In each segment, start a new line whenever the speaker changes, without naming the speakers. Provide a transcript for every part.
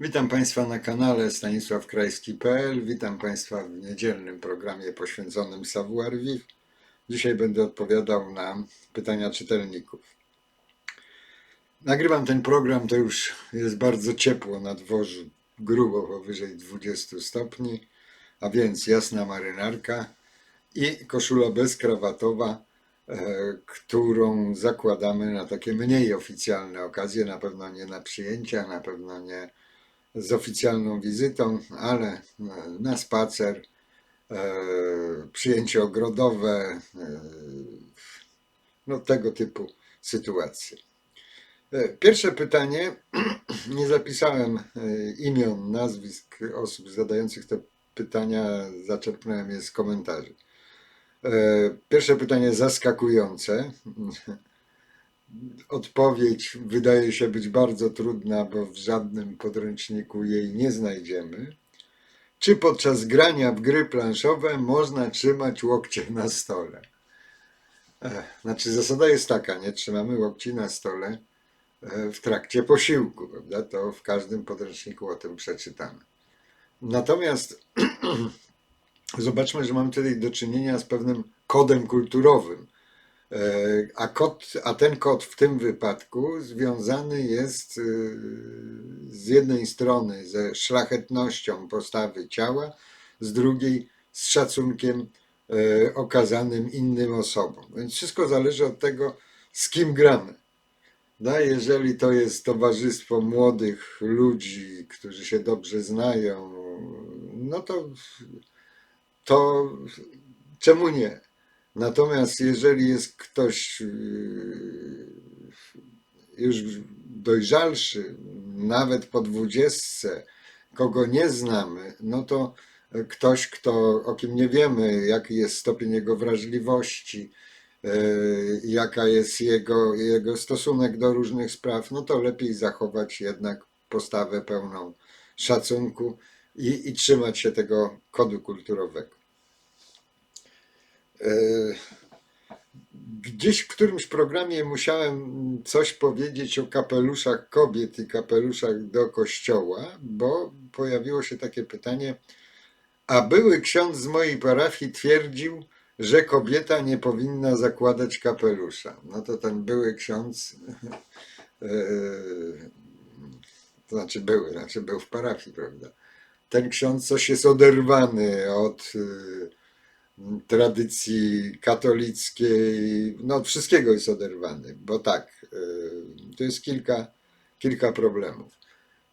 Witam Państwa na kanale stanisławkrajski.pl. Witam Państwa w niedzielnym programie poświęconym Savoir Vivre. Dzisiaj będę odpowiadał na pytania czytelników. Nagrywam ten program, to już jest bardzo ciepło na dworzu, grubo powyżej 20 stopni, a więc jasna marynarka i koszula bezkrawatowa, e, którą zakładamy na takie mniej oficjalne okazje, na pewno nie na przyjęcia, na pewno nie z oficjalną wizytą, ale e, na spacer, e, przyjęcie ogrodowe, e, no tego typu sytuacje. Pierwsze pytanie, nie zapisałem imion, nazwisk osób zadających te pytania, zaczerpnąłem je z komentarzy. Pierwsze pytanie zaskakujące. Odpowiedź wydaje się być bardzo trudna, bo w żadnym podręczniku jej nie znajdziemy. Czy podczas grania w gry planszowe można trzymać łokcie na stole? Ech, Znaczy, zasada jest taka: nie trzymamy łokci na stole e, w trakcie posiłku, prawda? To w każdym podręczniku o tym przeczytamy. Natomiast zobaczmy, że mamy tutaj do czynienia z pewnym kodem kulturowym. E, A, kod, a ten kod w tym wypadku związany jest y, z jednej strony ze szlachetnością postawy ciała, z drugiej z szacunkiem e, okazanym innym osobom. Więc wszystko zależy od tego, z kim gramy. No, jeżeli to jest towarzystwo młodych ludzi, którzy się dobrze znają, no to, to czemu nie? Natomiast jeżeli jest ktoś yy, już dojrzalszy, nawet po dwudziestce, kogo nie znamy, no to ktoś, kto, o kim nie wiemy, jaki jest stopień jego wrażliwości, yy, jaka jest jego, jego stosunek do różnych spraw, no to lepiej zachować jednak postawę pełną szacunku i, i trzymać się tego kodu kulturowego. E, Gdzieś w którymś programie musiałem coś powiedzieć o kapeluszach kobiet i kapeluszach do kościoła, bo pojawiło się takie pytanie, a były ksiądz z mojej parafii twierdził, że kobieta nie powinna zakładać kapelusza. No to ten były ksiądz, e, to znaczy były, znaczy był w parafii, prawda? Ten ksiądz coś jest oderwany od tradycji katolickiej, no od wszystkiego jest oderwany, bo tak, y, to jest kilka, kilka problemów.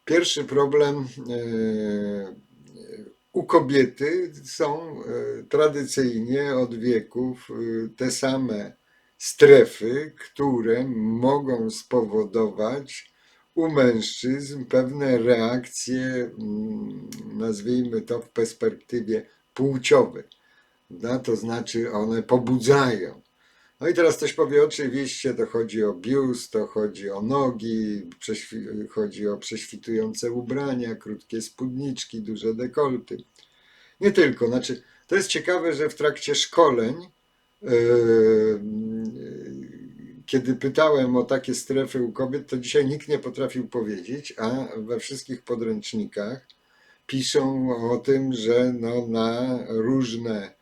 Pierwszy problem y, u kobiety są y, tradycyjnie od wieków te same strefy, które mogą spowodować u mężczyzn pewne reakcje, mm, nazwijmy to w perspektywie płciowej no, to znaczy one pobudzają. No i teraz ktoś powie, oczywiście to chodzi o biust, to chodzi o nogi, chodzi o prześwitujące ubrania, krótkie spódniczki, duże dekolty. Nie tylko, znaczy to jest ciekawe, że w trakcie szkoleń, yy, kiedy pytałem o takie strefy u kobiet, to dzisiaj nikt nie potrafił powiedzieć, a we wszystkich podręcznikach piszą o tym, że no, na różne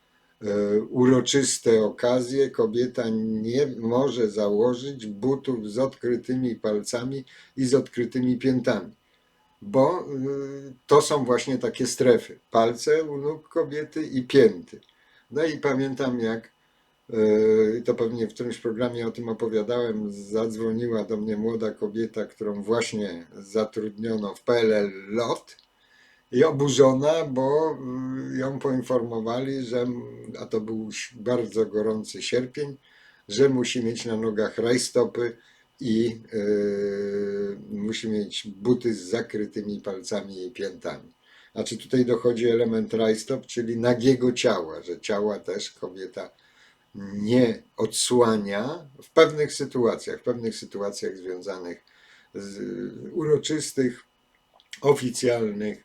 uroczyste okazje kobieta nie może założyć butów z odkrytymi palcami i z odkrytymi piętami, bo e, to są właśnie takie strefy. Palce u nóg kobiety i pięty. No i pamiętam jak, e, to pewnie w którymś programie o tym opowiadałem, zadzwoniła do mnie młoda kobieta, którą właśnie zatrudniono w PLL LOT i oburzona, bo y, ją poinformowali, że, a to był bardzo gorący sierpień, że musi mieć na nogach rajstopy i y, musi mieć buty z zakrytymi palcami i piętami. Znaczy tutaj dochodzi element rajstop, czyli nagiego ciała, że ciała też kobieta nie odsłania w pewnych sytuacjach, w pewnych sytuacjach związanych z uroczystych, oficjalnych,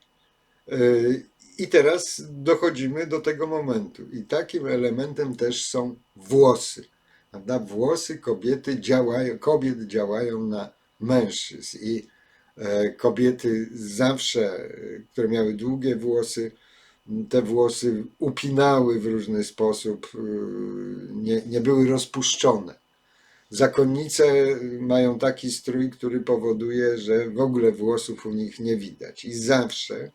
i teraz dochodzimy do tego momentu. I takim elementem też są włosy. Prawda? Włosy kobiety działają, kobiet działają na mężczyzn. I E, Kobiety zawsze, e, które miały długie włosy, te włosy upinały w różny sposób, e, nie, nie były rozpuszczone. Zakonnice mają taki strój, który powoduje, że w ogóle włosów u nich nie widać. I zawsze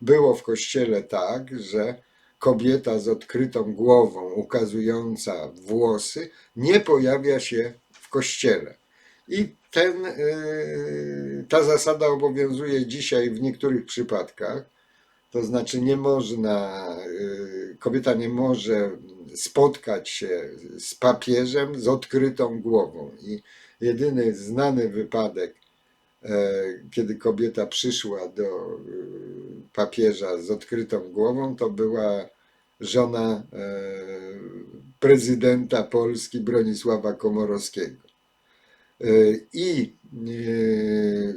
było w kościele tak, że kobieta z odkrytą głową, ukazująca włosy, nie pojawia się w kościele. I ten, y, ta zasada obowiązuje dzisiaj w niektórych przypadkach. To znaczy, nie można, y, kobieta nie może spotkać się z papieżem z odkrytą głową. I jedyny znany wypadek, kiedy kobieta przyszła do y, papieża z odkrytą głową, to była żona e, prezydenta Polski Bronisława Komorowskiego. E, I e,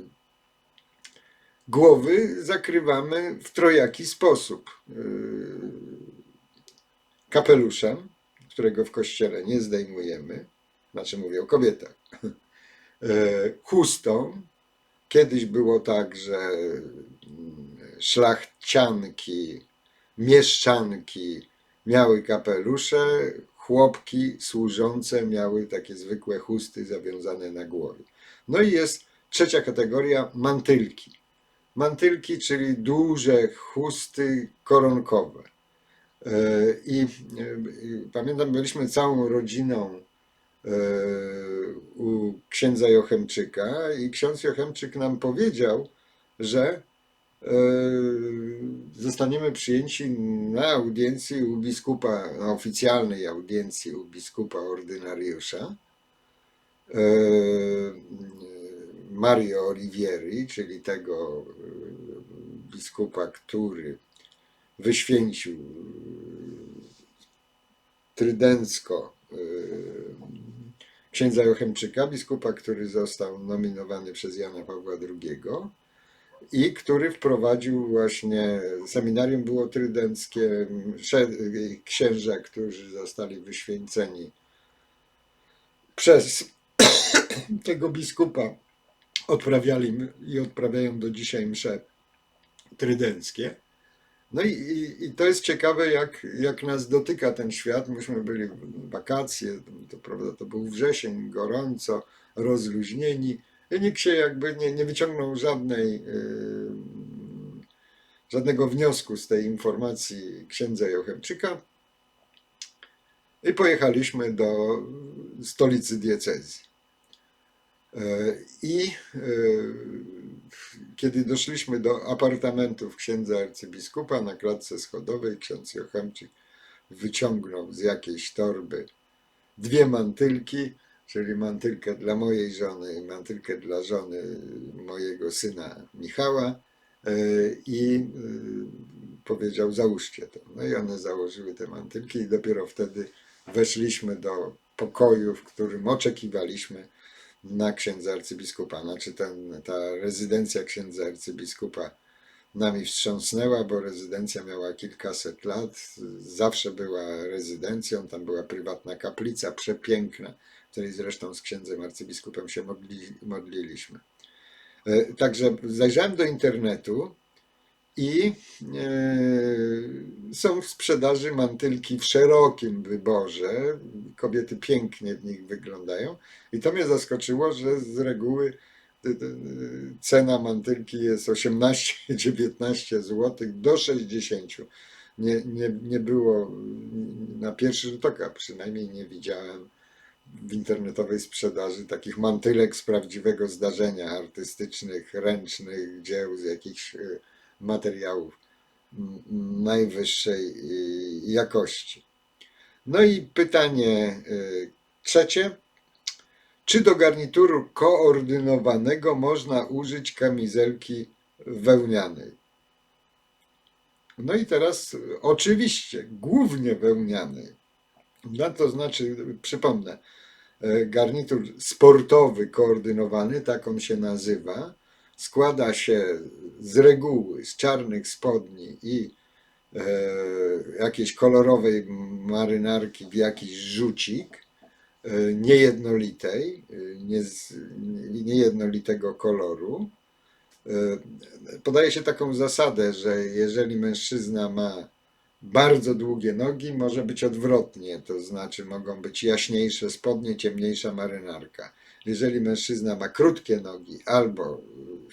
głowy zakrywamy w trojaki sposób. E, Kapeluszem, którego w kościele nie zdejmujemy, znaczy mówię o kobietach, E, chustą. Kiedyś było tak, że mm, szlachcianki, mieszczanki miały kapelusze, chłopki służące miały takie zwykłe chusty zawiązane na głowie. No i jest trzecia kategoria mantylki. Mantylki, czyli duże chusty koronkowe. E, I e, pamiętam, byliśmy całą rodziną e, u księdza Jochemczyka i ksiądz Jochemczyk nam powiedział, że e, zostaniemy przyjęci na audiencji u biskupa, na oficjalnej audiencji u biskupa ordynariusza e, Mario Olivieri, czyli tego e, biskupa, który wyświęcił trydencko księdza Jochemczyka, biskupa, który został nominowany przez Jana Pawła II i który wprowadził właśnie, seminarium było trydenckie, księża, którzy zostali wyświęceni przez tego biskupa, odprawiali i odprawiają do dzisiaj msze trydenckie. No i, i, i to jest ciekawe, jak, jak nas dotyka ten świat. Myśmy byli wakacje, to prawda, to był wrzesień, gorąco, rozluźnieni. I nikt się jakby nie, nie wyciągnął żadnej, yy, żadnego wniosku z tej informacji księdza Jochemczyka. I pojechaliśmy do stolicy diecezji. E, I e, kiedy doszliśmy do apartamentów księdza arcybiskupa na klatce schodowej, ksiądz Jochemczyk wyciągnął z jakiejś torby dwie mantylki, czyli mantylkę dla mojej żony i mantylkę dla żony mojego syna Michała e, i e, powiedział załóżcie to. No i one założyły te mantylki i dopiero wtedy weszliśmy do pokoju, w którym oczekiwaliśmy na księdza arcybiskupa. Znaczy ten, ta rezydencja księdza arcybiskupa nami wstrząsnęła, bo rezydencja miała kilkaset lat, zawsze była rezydencją, tam była prywatna kaplica przepiękna, której zresztą z księdzem arcybiskupem się modli, modliliśmy. E, Także zajrzałem do internetu i e, są w sprzedaży mantylki w szerokim wyborze. Kobiety pięknie w nich wyglądają. I to mnie zaskoczyło, że z reguły cena mantylki jest 18-19 zł do 60. Nie, nie, nie było na pierwszy rzut oka, przynajmniej nie widziałem w internetowej sprzedaży takich mantylek z prawdziwego zdarzenia artystycznych, ręcznych dzieł z jakichś y, materiałów najwyższej y, jakości. No i pytanie y, trzecie. Czy do garnituru koordynowanego można użyć kamizelki wełnianej? No i teraz oczywiście, głównie wełnianej. No to znaczy, przypomnę, e, garnitur sportowy koordynowany, tak on się nazywa, składa się z reguły z czarnych spodni i e, jakiejś kolorowej marynarki w jakiś rzucik, niejednolitej, e, nie z, niejednolitego koloru Y, Podaje się taką zasadę, że jeżeli mężczyzna ma bardzo długie nogi, może być odwrotnie, to znaczy mogą być jaśniejsze spodnie, ciemniejsza marynarka. Jeżeli mężczyzna ma krótkie nogi albo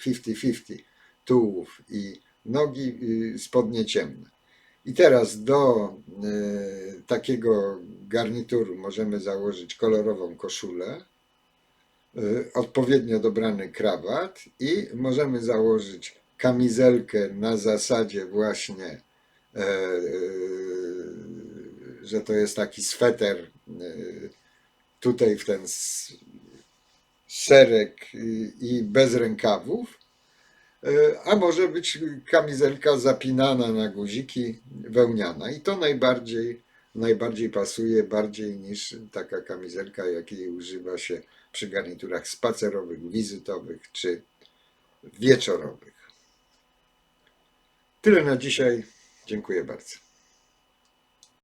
50-50 tułów i nogi, y, spodnie ciemne. I teraz do y, takiego garnituru możemy założyć kolorową koszulę, y, odpowiednio dobrany krawat i możemy założyć kamizelkę na zasadzie właśnie, e, e, że to jest taki sweter e, tutaj w ten s- szereg y, i bez rękawów, a może być kamizelka zapinana na guziki, wełniana. I to najbardziej, najbardziej pasuje, bardziej niż taka kamizelka, jakiej używa się przy garniturach spacerowych, wizytowych czy wieczorowych. Tyle na dzisiaj. Dziękuję bardzo.